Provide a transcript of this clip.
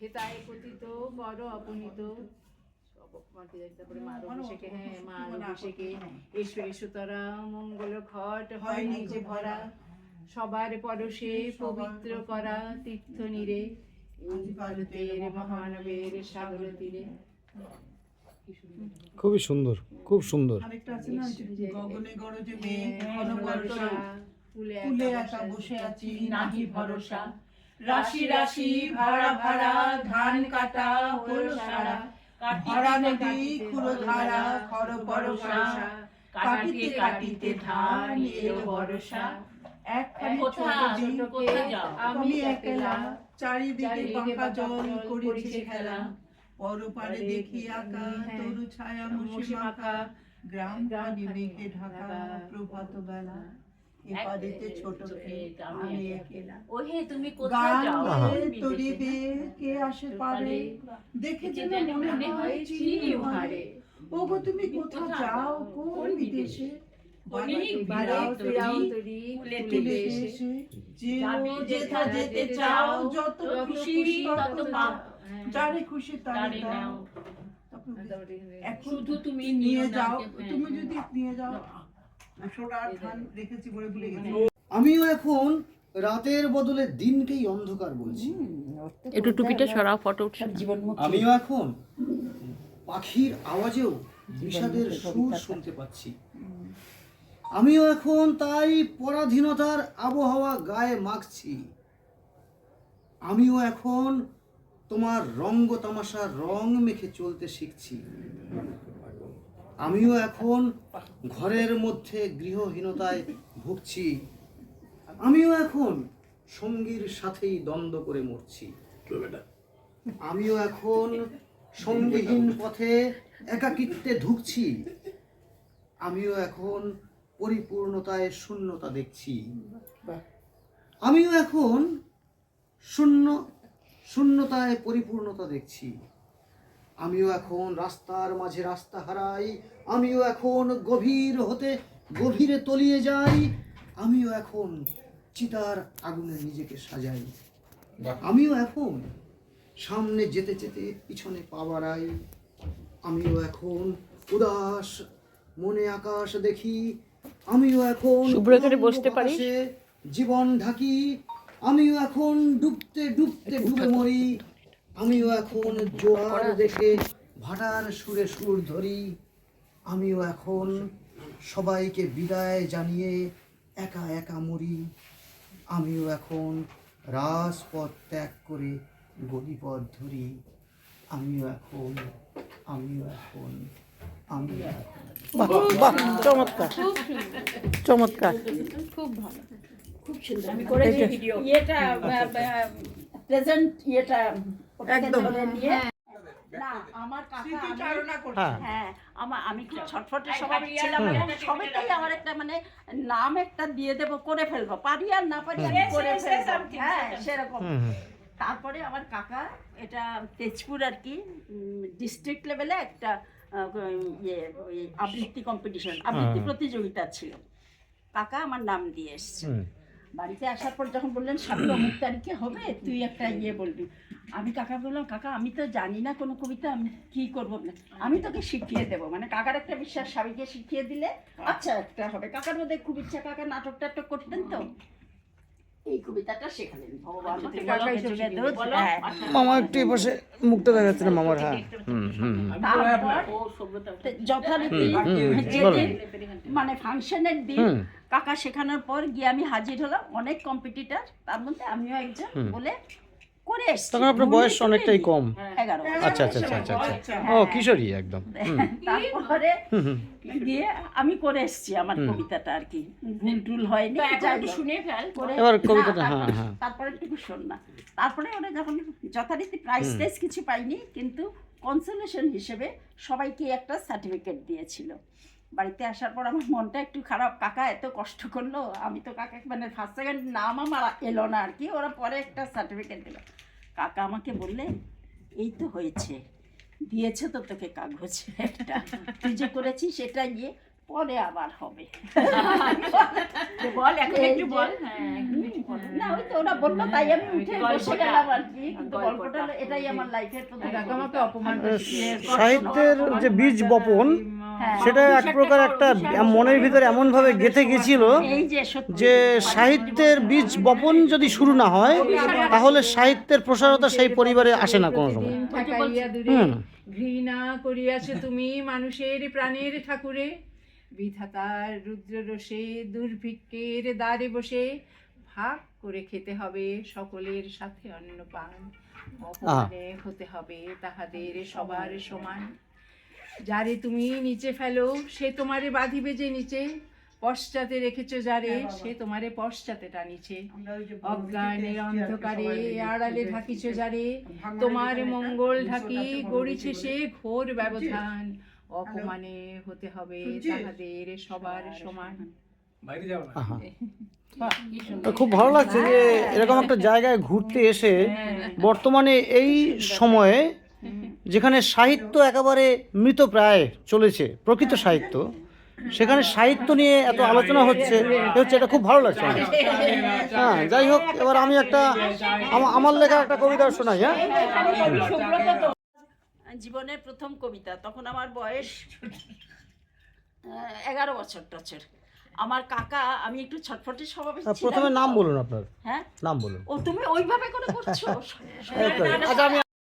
হেতায় পতিত বড় অপনীত হ্যাঁ হয় সবার পরশে পবিত্র করা তীর্থ নীরে। ভারতের মহানবের সাগর তীরে। খুবই সুন্দর খুব সুন্দর। গগনে গরজে হ্যাঁ, বর্ষা ফুলে একা বসে আছি নাহি ভরসা। রাশি রাশি ভাড়া ভাড়া ধান কাটা হলো সারা। ভরা নদী খুলো ধারা খর বরসা কাটিতে কাটিতে ধান এলো বরসা একখানি ছোট যাও? আমি একলা চারিদিকে পাকা জল করেছে খেলা পরপারে দেখি আঁকা হ্যাঁ, তরু ছায়া মুশি মাখা গ্রাম গ্রাম মেঘে ঢাকা, প্রভাত বেলা এপারেতে ছোট আমি আমি একা। একলা ওহে তুমি কোথায় যাও? কে আসে পারে? দেখে যেন মনে হয় চিনি উহারে। ওগো তুমি কোথা যাও? কোন বিদেশে? যেতে চাও যত খুশি তত। যারে খুশি তারে নাও। এখন শুধু তুমি নিয়ে যাও হ্যাঁ, তুমি হ্যাঁ। যদি নিয়ে যাও আমিও এখন রাতের বদলে দিনকেই অন্ধকার বলছি। একটু টুপিটা সরাও ফটো উঠছে আমিও এখন পাখির আওয়াজেও বিষাদের সুর শুনতে পাচ্ছি। আমিও এখন তাই পরাধীনতার আবহাওয়া গায়ে মাখছি। আমিও এখন তোমার রঙ্গ তামাশার রং মেখে চলতে শিখছি। আমিও এখন ঘরের মধ্যে গৃহহীনতায় ভুগছি। আমিও এখন সঙ্গীর সাথেই দ্বন্দ্ব করে মরছি। আমিও এখন সঙ্গীহীন পথে একাকিত্বে ঢুকছি আমিও এখন পরিপূর্ণতায় শূন্যতা দেখছি। আমিও এখন শূন্য শূন্যতায় পরিপূর্ণতা দেখছি। আমিও এখন রাস্তার মাঝে রাস্তা হারাই আমিও এখন গভীর হতে গভীরে তলিয়ে যাই আমিও এখন চিতার আগুনে নিজেকে সাজাই। আমিও এখন সামনে যেতে যেতে পিছনে পা বাড়াই আমিও এখন উদাস মনে আকাশ দেখি আমিও এখন বসতে? আকাশে জীবন ঢাকি আমিও এখন ডুবতে ডুবতে ডুবে মরি আমিও এখন জোয়ার দেখে ভাটার সুরে সুর ধরি। আমিও এখন সবাইকে বিদায় জানিয়ে একা একা মরি। আমিও এখন রাজপথ ত্যাগ করে গলিপথ ধরি। আমিও এখন আমিও এখন আমিও এখন। বাহ বাহ চমৎকার। চমৎকার। আমি করেছি ভিডিও ইয়েটা প্রেজেন্ট ইয়েটা একদম। আমার আমি- হ্যাঁ। হ্যাঁ আমার আমি খুব ছটফটে ছিলাম সবাইটাই আমার একটা মানে নাম একটা দিয়ে দেব করে ফেলব। পারি আর না পারি করে yes, yes, ফেলব। হ্যাঁ সেরকম। তারপরে আমার কাকা এটা তেজপুর আর কি ডিস্ট্রিক্ট লেভেলে একটা ইয়ে ওই আবৃত্তি কম্পিটিশন আবৃত্তি হ্যাঁ। প্রতিযোগিতা ছিল। কাকা আমার নাম দিয়ে এসছে। বাড়িতে আসার পর যখন বললেন সামনে অমুক তারিখে হবে তুই একটা ইয়ে বলবি। আমি কাকা বললাম কাকা আমি তো জানি না কোনো কবিতা আমি কি করব? না আমি তোকে শিখিয়ে দেবো। মানে কাকার একটা বিশ্বাস স্বামীকে শিখিয়ে দিলে আচ্ছা একটা হবে। কাকার মধ্যে খুব ইচ্ছা কাকা নাটক টাটক করতেন তো। এই কবিতাটা শেখালেন। ভগবান। হ্যাঁ। আচ্ছা, মামা একটু দেখা যাচ্ছে না মামার হ্যাঁ। যথারীতি। মানে ফাংশনের দিন। কাকা শেখানোর পর গিয়ে আমি হাজির হলাম অনেক কম্পিটিটর তার মধ্যে আমিও একজন বলে করে এসছি। তখন আপনার বয়স অনেকটাই কম। এগারো আচ্ছা আচ্ছা আচ্ছা আচ্ছা আচ্ছা। আচ্ছা। ও কিশোরী একদম। তারপরে গিয়ে আমি করে এসছি আমার কবিতাটা আর কি। ভুল টুল হয়নি। শুনে ফেল। এবার কবিতাটা, তারপরে- হ্যাঁ, হ্যাঁ। তারপরে একটু শোন না। তারপরে ওরা যখন যথারীতি প্রাইজ হুম। টাইজ কিছু পাইনি কিন্তু কনসোলেশন হিসেবে সবাইকে একটা সার্টিফিকেট দিয়েছিল। বাড়িতে আসার পর আমার মনটা একটু খারাপ। কাকা এত কষ্ট করল আমি তো কাকা মানে ফার্স্ট সেকেন্ড নাম আমার এলো না আর কি ওরা পরে একটা সার্টিফিকেট দিল। কাকা আমাকে বললে এই তো হয়েছে দিয়েছে তো তোকে কাগজ একটা। তুই যে করেছিস সেটা গিয়ে পরে আবার হবে। বল এখন একটু বল। হ্যাঁ একটু বল। না ওই তো ওরা বলল তাই আমি উঠে বসে গেলাম আর কি। কিন্তু গল্পটা। এটাই আমার লাইফের প্রথম কাকা আমাকে অপমান সাহিত্যের যে বীজ বপন হ্যাঁ। সেটা এক প্রকার একটা মনের ভিতরে এমনভাবে গেঁথে গেছিল যে সাহিত্যের বীজ বপন যদি শুরু না হয় তাহলে সাহিত্যের প্রসারতা সেই পরিবারে আসে না কোনো সময়। ঘৃণা করিয়াছে তুমি মানুষের প্রাণের ঠাকুরে। বিধাতার রুদ্র রসে দুর্ভিক্ষের দ্বারে বসে ভাগ করে খেতে হবে সকলের সাথে অন্ন পান অপমানে হতে হবে তাহাদের সবার সমান। যারে তুমি নিচে ফেলো সে তোমারে বাঁধিবে যে নিচে। পশ্চাতে রেখেছো যারে সে তোমারে পশ্চাতে টানিছে। অজ্ঞানের অন্ধকারে আড়ালে ঢাকিছ যারে তোমার মঙ্গল ঢাকি গড়িছে সে ঘোর ব্যবধান। অপমানে হতে হবে তাহাদের সবার সমান। তো খুব ভালো লাগছে যে এরকম একটা জায়গায় ঘুরতে এসে বর্তমানে এই সময়ে যেখানে সাহিত্য একেবারে মৃতপ্রায় চলেছে প্রকৃত সাহিত্য। সেখানে সাহিত্য নিয়ে এত আলোচনা হচ্ছে হচ্ছে এটা খুব ভালো লাগছে আমার। হ্যাঁ যাই হোক এবার আমি একটা আমার লেখা একটা কবিতা শোনাই হ্যাঁ? জীবনের প্রথম কবিতা তখন আমার বয়স এগারো বছর টছর। আমার কাকা আমি একটু ছটফটে স্বভাবের প্রথমে নাম বলুন আপনার। হ্যাঁ? নাম বলুন। ও তুমি ওইভাবে করে করছ? আচ্ছা আমি